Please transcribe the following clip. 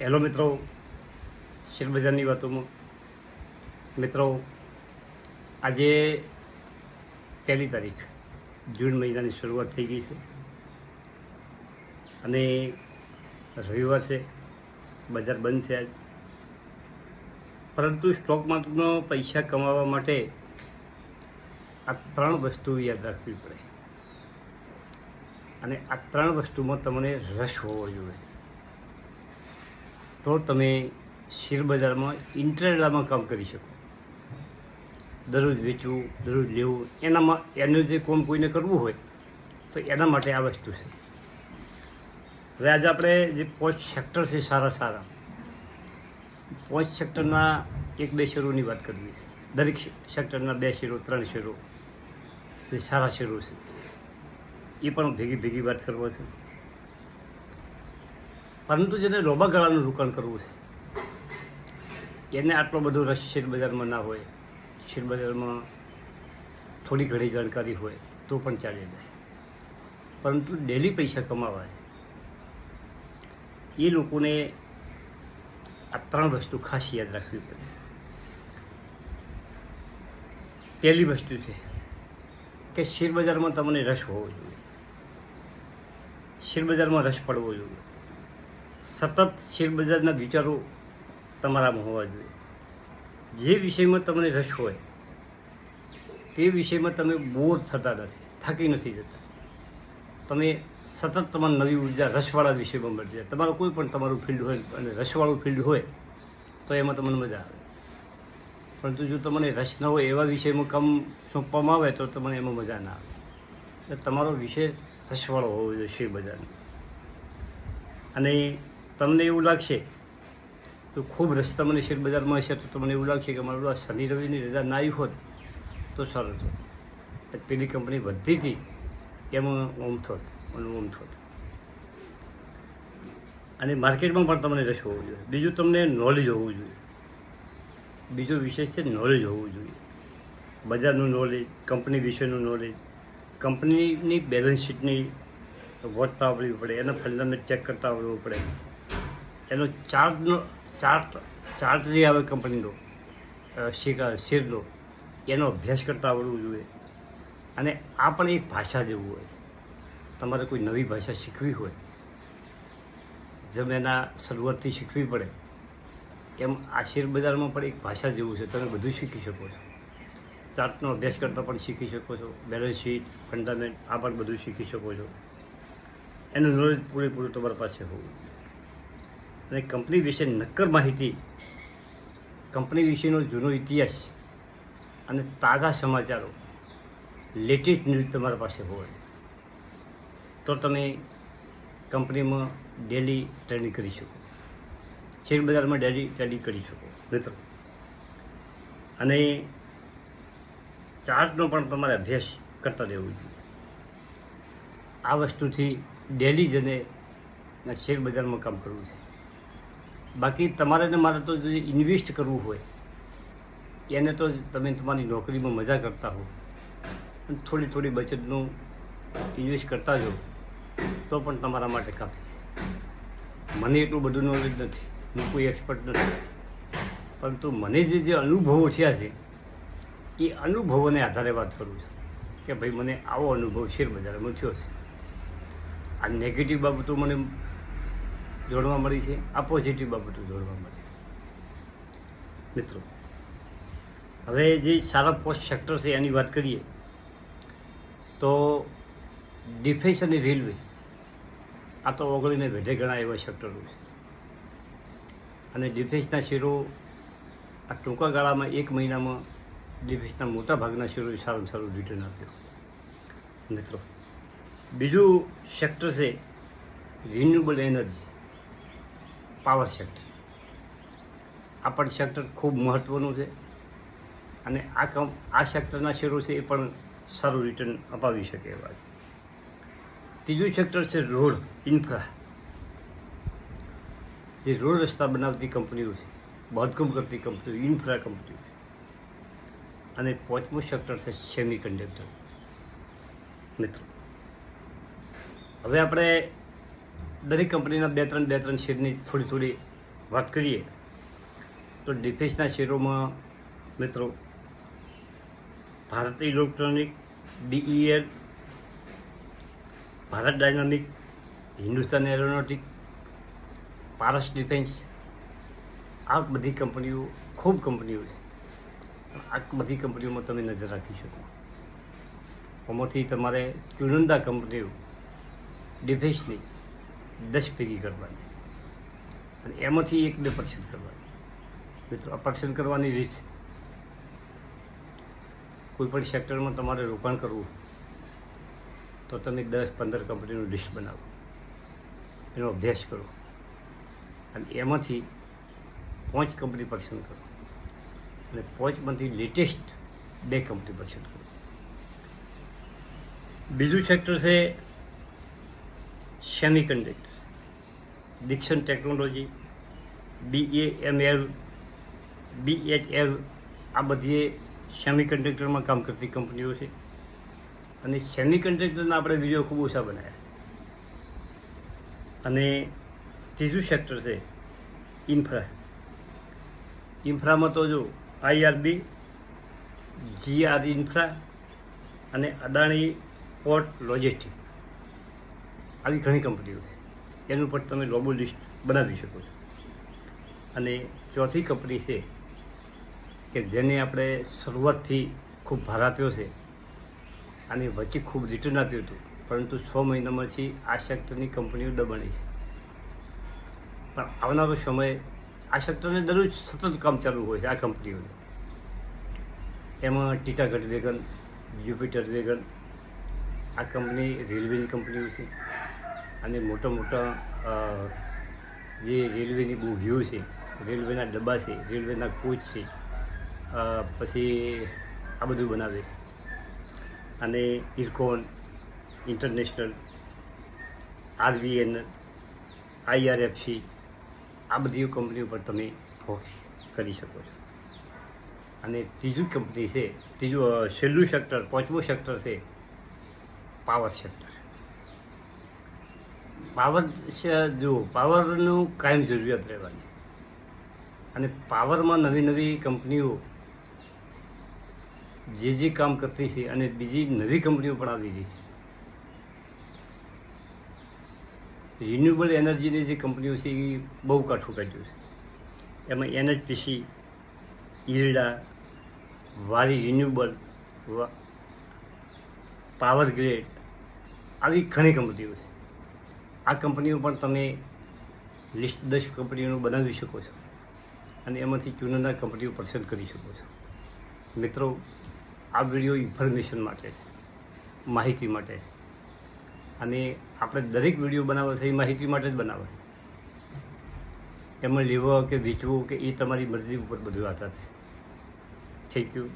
Hello મિત્રો. શેરબજારની વાતોમાં મિત્રો, આજે પહેલી તારીખ, જૂન મહિનાની શરૂઆત થઈ ગઈ છે. અને રવિવાર છે, બજાર બંધ છે આજ. પરંતુ સ્ટોક માર્કેટમાં પૈસા કમાવા માટે આ ત્રણ વસ્તુ યાદ રાખવી પડે. અને આ ત્રણ વસ્તુમાં તમને રસ હોવો જોઈએ. તો તમે શેરબજારમાં બજારમાં કામ કરી શકો. દરરોજ વેચવું, દરરોજ લેવું, એનામાં, એનું જે કોમ કોઈને કરવું હોય, તો એના માટે આ વસ્તુ છે. હવે આજે આપણે જે પાંચ સેક્ટર છે સારા સારા, પાંચ સેક્ટરના એક બે શેરોની વાત કરવી છે. દરેક સેક્ટરના બે શેરો, ત્રણ શેરો જે સારા શેરો છે. એ પણ ભેગી ભેગી વાત કરવો છે. પરંતુ જેને લોબા ગાળાનું રોકાણ કરવું છે, એને આટલો બધો રસ શેર બજારમાં ના હોય, શેરબજારમાં થોડી ઘણી જાણકારી હોય, તો પણ ચાલી જાય. પરંતુ ડેલી પૈસા કમાવા એ લોકોને આ ત્રણ વસ્તુ ખાસ યાદ રાખવી પડે. પહેલી વસ્તુ છે કે શેર બજારમાં તમને રસ હોવો જોઈએ. શેર બજારમાં રસ પડવો જોઈએ. સતત શેરબજારના વિચારો તમારામાં હોવા જોઈએ. જે વિષયમાં તમને રસ હોય, તે વિષયમાં તમે બોર થતા નથી, થાકી નથી જતા. તમે સતત તમારી નવી ઊર્જા રસવાળા વિષયમાં મળી જાય. તમારું કોઈ પણ તમારું ફિલ્ડ હોય અને રસવાળું ફિલ્ડ હોય, તો એમાં તમને મજા આવે. પરંતુ જો તમને રસ ન હોય એવા વિષયમાં કામ સોંપવામાં આવે, તો તમને એમાં મજા ના આવે. એટલે તમારો વિષય રસવાળો હોવો જોઈએ શેર બજારનો અને તમને એવું લાગશે, તો ખૂબ રસ તમને શેર બજારમાં હશે, તો તમને એવું લાગશે કે મારું શનિ રવિની રજા ના આવી હોત, તો સારું હતું પેલી કંપની વધતી હતી, એમાં ઓમ થોત, અને ઓમ થોત. અને માર્કેટમાં પણ તમને રસ હોવો જોઈએ. બીજું તમને નોલેજ હોવું જોઈએ. બીજો વિષય છે નોલેજ હોવું જોઈએ. બજારનું નોલેજ કંપની વિશેનું નોલેજ કંપનીની બેલેન્સ શીટની વોટતા આવડવી પડે, એના ફંડામેન્ટ ચેક કરતા આવડવું પડે. એનો ચાર્ટનો ચાર્ટ ચાર્ટ જે આવે કંપનીનો શેરનો, એનો અભ્યાસ કરતા આવડવું જોઈએ. અને આ પણ એક ભાષા જેવું હોય. તમારે કોઈ નવી ભાષા શીખવી હોય, જેમ એના શરૂઆતથી શીખવી પડે, એમ આ શેર બજારમાં પણ એક ભાષા જેવું છે. તમે બધું શીખી શકો છો. ચાર્ટનો અભ્યાસ કરતાં પણ શીખી શકો છો. બેલેન્સ શીટ ફંડામેન્ટ આ પણ બધું શીખી શકો છો. એનું નોલેજ પૂરેપૂરું તમારી પાસે હોવું. અને કંપની વિશે નક્કર માહિતી. કંપની વિશેનો જૂનો ઇતિહાસ અને તાજા સમાચારો. લેટેસ્ટ ન્યૂઝ તમારા પાસે હોય. તો તમે કંપનીમાં ડેલી ટ્રેડિંગ કરી શકો. શેર બજારમાં ડેલી ટ્રેડિંગ કરી શકો. મિત્રો. અને ચાર્ટનો પણ તમારે અભ્યાસ કરતા રહેવું જોઈએ. આ વસ્તુથી ડેલી જને શેર બજારમાં કામ કરવું છે. બાકી તમારે ને મારે તો ઇન્વેસ્ટ કરવું હોય, એને તો તમે તમારી નોકરીમાં મજા કરતા હો. અને થોડી થોડી બચતનું ઇન્વેસ્ટ કરતા જો તો પણ તમારા માટે કાફી મને એટલું બધું નોલેજ નથી. હું કોઈ એક્સપર્ટ નથી. પરંતુ મને જે જે અનુભવો થયા છે એ અનુભવોને આધારે વાત કરું છું. કે ભાઈ, મને આવો અનુભવ શેર બજારમાં થયો છે. આ નેગેટિવ બાબતો મને જોડવા મળી છે. આ પોઝિટિવ બાબતો જોડવા મળી મિત્રો, હવે જે સારા પોસ્ટ સેક્ટર છે એની વાત કરીએ, તો ડિફેન્સ અને રેલવે આ તો ઓગળીને વેઢે ઘણા એવા સેક્ટરો છે. અને ડિફેન્સના શેરો આ ટૂંકા ગાળામાં એક મહિનામાં ડિફેન્સના મોટા ભાગના શેરોએ સારું સારું રિટર્ન આપ્યું. મિત્રો, બીજું સેક્ટર છે રિન્યુએબલ એનર્જી પાવર સેક્ટર. આ પણ સેક્ટર ખૂબ મહત્ત્વનું છે અને આ કમ, આ સેક્ટરના શેરો છે એ પણ સારું રિટર્ન અપાવી શકે એવા છે. ત્રીજું સેક્ટર છે રોડ ઇન્ફ્રા જે રોડ રસ્તા બનાવતી કંપનીઓ છે, બાંધકામ કરતી કંપનીઓ ઇન્ફ્રા કંપનીઓ અને પાંચમું સેક્ટર છે સેમી કન્ડક્ટર મિત્રો, હવે આપણે દરેક કંપનીના બે ત્રણ બે ત્રણ શેરની થોડી થોડી વાત કરીએ. તો ડિફેન્સના શેરોમાં મિત્રો, Bharat electronic D E L Bharat dynamic Hindustan aeronautic Paras defence આ બધી કંપનીઓ ખૂબ કંપનીઓ છે. આ બધી કંપનીઓમાં તમે નજર રાખી શકો. આમાંથી તમારે ચુનંદા કંપનીઓ ડિફેન્સની દસ ભેગી કરવાની. અને એમાંથી એક બે પર્સન્ટ કરવાની. મિત્રો, આ પર્સન્ટ કરવાની રીત કોઈ પણ સેક્ટરમાં તમારે રોકાણ કરવું તો તમે દસ પંદર કંપનીનું લિસ્ટ બનાવો. એનો અભ્યાસ કરો. અને એમાંથી પાંચ કંપની પસંદ કરો. અને પાંચમાંથી લેટેસ્ટ બે કંપની પસંદ કરો. બીજું સેક્ટર છે semi Dixon technology B E M L B H L આ બધી સેમી કન્ડક્ટરમાં કામ કરતી કંપનીઓ છે. અને સેમી કન્ડક્ટરના આપણે વીડિયો ખૂબ ઓછા બનાવ્યા અને ત્રીજું સેક્ટર છે ઇન્ફ્રા ઇન્ફ્રામાં તો જો આઈઆરબી જીઆર ઇન્ફ્રા અને અદાણી પોર્ટ લોજિસ્ટિક આવી ઘણી કંપનીઓ છે. એનું પણ તમે લોબો લિસ્ટ બનાવી શકો છો. અને ચોથી કંપની છે કે જેને આપણે શરૂઆતથી ખૂબ ભાર આપ્યો છે અને વચ્ચે ખૂબ રિટર્ન આપ્યું હતું, પરંતુ છ મહિનામાંથી આ સેક્ટરની કંપનીઓ દબાણી છે. પણ આવનારો સમય આ સેક્ટરને દરરોજ સતત કામ ચાલુ હોય છે, આ કંપનીઓને. એમાં ટીટાગઢ વેગન જ્યુપિટર વેગન, આ કંપની રેલવેની કંપનીઓ છે. અને મોટા મોટા જે રેલવેની બોગીઓ છે, રેલવેના ડબ્બા છે, રેલવેના કોચ છે પછી આ બધું બનાવે. અને ઇરકોન ઇન્ટરનેશનલ આરવીએન, આઈઆરએફસી, આ બધી કંપનીઓ પર તમે ફોકસ કરી શકો છો. અને ત્રીજું કંપની છે, ત્રીજું છેલ્લું સેક્ટર પાંચમું સેક્ટર છે પાવર સેક્ટર પાવર જુઓ, પાવરનું કાયમ જરૂરિયાત રહેવાની. અને પાવરમાં નવી નવી કંપનીઓ જે જે કામ કરતી છે અને બીજી નવી કંપનીઓ પણ આવી રહી છે. રિન્યુએબલ એનર્જીની જે કંપનીઓ છે, એ બહુ કાઠું કાઢ્યું છે. એમાં NHPC IREDA, Waaree renewable power grid, આવી ઘણી કંપનીઓ છે. આ કંપનીઓ પણ તમે લિસ્ટ દસ કંપનીઓનું બનાવી શકો છો. અને એમાંથી ચુનંદા કંપનીઓ પસંદ કરી શકો છો. મિત્રો, આ વીડિયો ઇન્ફોર્મેશન માટે છે, માહિતી માટે છે. અને આપણે દરેક વીડિયો બનાવે છે એ માહિતી માટે જ બનાવે છે. એમાં લેવો કે વેચવું કે એ તમારી મરજી ઉપર બધું આધાર છે. Thank you